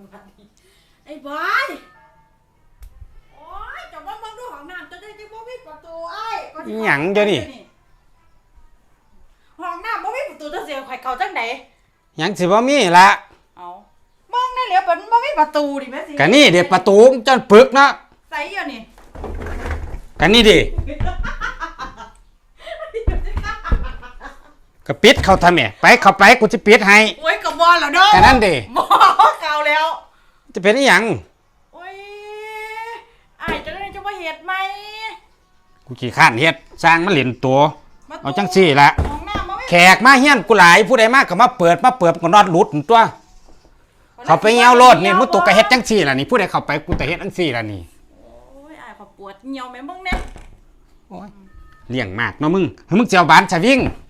อบัดนี้ไอ้บอยโอ้ยจะว่ามึงดูห้องน้ำจะได้ที่บ่มีประตูไอ้ก็สิอิหยังเดี๋ยวนี้ ห้องน้ำบ่มีประตูจะเสียข่อยเข้าจังไดหยังสิบ่มีละเอามองได้เหลียวเป็นบ่มีประตูดิแม่สิก็นี่เด็ประตูจนปึกเนาะใส่อยู่นี่ก็นี่ดิ ก็ปิดเขาทำแหม่ไปเข้าไปกูจะปิดให้ โอ้ยกับบอลแล้วเด้อก็นั่นดิ บอเก่าแล้วจะเป็นอิหยังโอ้ยอ้ายจะได้จะมาเฮ็ดไหมกูขี้ข้านเฮ็ดสร้างมันเล่นตัวประตูเอาจังซี่ละห้องน้ำบ่มีแขกมาเฮียนกูหลายผู้ใดมากก็มาเปิดมาเปิดก็นอดหลุดตัว เขาไปเงี้ยวโลดนี่มุตุกกะเฮ็ดจังซี่ล่ะนี่ผู้ใดเข้าไปกูแต่เฮ็ดจังซี่ล่ะนี่โอ้ยอ้ายขอปวดเหี่ยวแม่มึงเนี่ย โอ้ยเลี้ยงมากเนาะมึงเฮ้ยมึงจะเอาบ้านชะวิ่งเฮ้ย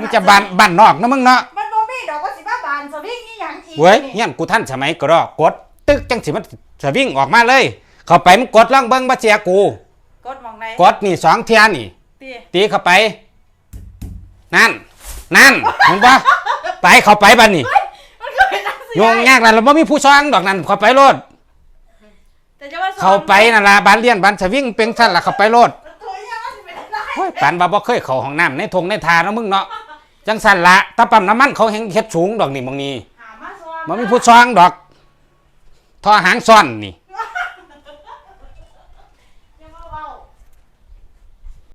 มันไม่หันมึงจะบ้านบ้านนอกเนาะมึงเนาะมันบ่มีดอกว่าสิมาบานสวิงอีหยังอีกเว้ยนี่เฮียนกูท่านสมัยก็รอกด ตึกจังสิมันสวิ่งออกมาเลย เข้าไปมึงกดล่องเบิ่งบ่เสียกู กดมองไหนกดนี่สองเทียนี่ ตีตีเข้าไป นั่น นั่นเห็นปะไปเข้าไปบ้านนี่มันก็เป็นจังซี่โยงยากนั่นเราบ่มีผู้ซองดอกนั่นเข้าไปโลด แต่จะว่าสอนเข้าไปนั่นล่ะบ้านเลี้ยนบ้านสวิ่งเป็นซั่นล่ะเข้าไปโลด ตัวอีหยังมันสิเป็นจังได๋โอ้ยปานว่าบ่เคยเข้าห้องน้ำในทงในทาเนาะมึงเนาะ จังซั่นละตาปั๊มน้ำมันเขาเห็นเฮ็ดสูงดอกนี่มองนี้หามาซ้อนบ่มีผู้ซองดอกท่อหางซ่อนนี่